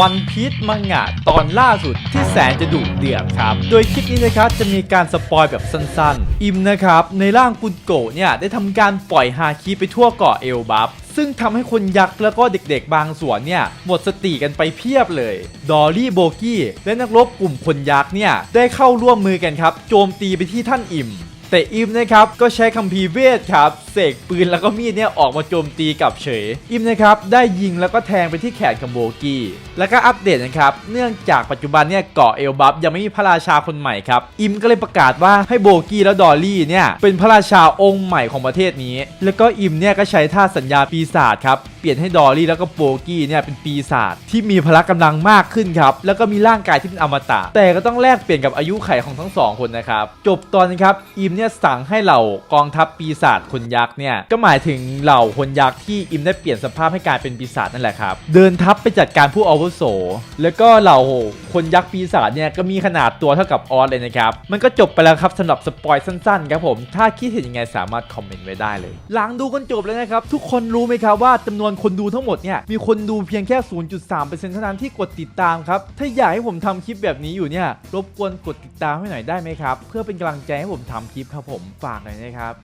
วันพีชมังงะตอนล่าสุดที่แสนจะดุเดือดครับ โดยคลิปนี้นะครับจะมีการสปอยแบบสั้นๆ อิมนะครับ ในร่างกุนโกเนี่ยได้ทำการปล่อยฮาคิไปทั่วเกาะเอลบัฟซึ่งทำให้คนยักษ์แล้วก็เด็กๆ บางส่วนเนี่ยหมดสติกันไปเพียบเลย ดอลลี่โบกี้และนักรบกลุ่มคนยักษ์เนี่ยได้เข้าร่วมมือกันครับ โจมตีไปที่ท่านอิม แต่อิมนะครับก็ใช้คัมภีร์เวทครับเสกปืนแล้วก็มีดเนี่ยออกมาโจมตีกับเฉย อิมนะครับได้ยิงแล้วก็แทงไปที่แขนของโบกี้แล้วก็อัปเดตนะครับเนื่องจากปัจจุบันเนี่ยเกาะเอลบัฟยังไม่มีพระราชาคนใหม่ครับอิมก็เลยประกาศว่าให้โบกี้และดอลลี่เนี่ยเป็นพระราชาองค์ใหม่ของประเทศนี้ แล้วก็อิมเนี่ยก็ใช้ท่าสัญญาปีศาจครับเปลี่ยนให้ดอลลี่แล้วก็โบกี้เนี่ยเป็นปีศาจที่มีพละกำลังมากขึ้นครับแล้วก็มีร่างกายที่เป็นอมตะ แต่ก็ต้องแลกเปลี่ยนกับอายุไขของทั้งสองคนนะครับจบตอนนี้ครับอิมเนี่ยสั่งให้เหล่ากองทัพปีศาจคนยักษ์เนี่ยก็หมายถึงเหล่าคนยักษ์ที่อิมได้เปลี่ยนสภาพให้กลายเป็นปีศาจนั่นแหละครับเดินทัพไปจัดการผู้อาวุโส แล้วก็เหล่าคนยักษ์ปีศาจเนี่ยก็มีขนาดตัวเท่ากับออสเลยนะครับมันก็จบไปแล้วครับสำหรับสปอยสั้นๆครับผมถ้าคิดเห็นยังไงสามารถคอมเมนต์ไว้ได้เลยหลังดูกันจบแล้วนะครับทุกคนรู้ไหมครับว่าจำนวนคนดูทั้งหมดเนี่ยมีคนดูเพียงแค่ 0.3%เท่านั้นที่กดติดตามครับถ้าอยากให้ผมทำคลิปแบบนี้อยู่เนี่ยรบกวนกดติดตามให้หน่อยได้ไหมครับเพื่อเป็นกำลังใจให้ผมทำคลิปครับผมฝากหน่อยนะครับ